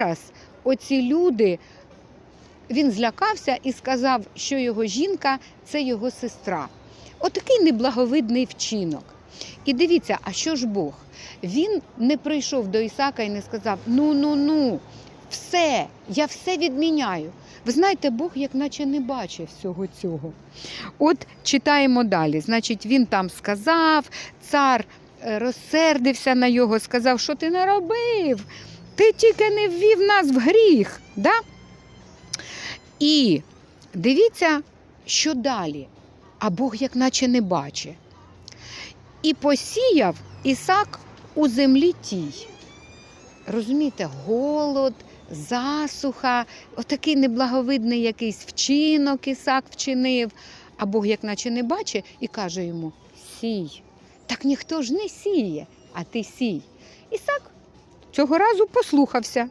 Зараз оці люди, він злякався і сказав, що його жінка це його сестра. Отакий неблаговидний вчинок. І дивіться, а що ж Бог? Він не прийшов до Ісака і не сказав: ну, ну, ну, все, я все відміняю. Ви знаєте, Бог як наче не бачив всього цього. От читаємо далі. Значить, він там сказав, цар е, розсердився на його, сказав, що ти наробив? Ти тільки не ввів нас в гріх. Да? І дивіться, що далі. А Бог як наче не бачить. І посіяв Ісак у землі тій. Розумієте, голод, засуха, отакий неблаговидний якийсь вчинок Ісак вчинив. А Бог як наче не бачить і каже йому: сій. Так ніхто ж не сіє, а ти сій. Ісак цього разу послухався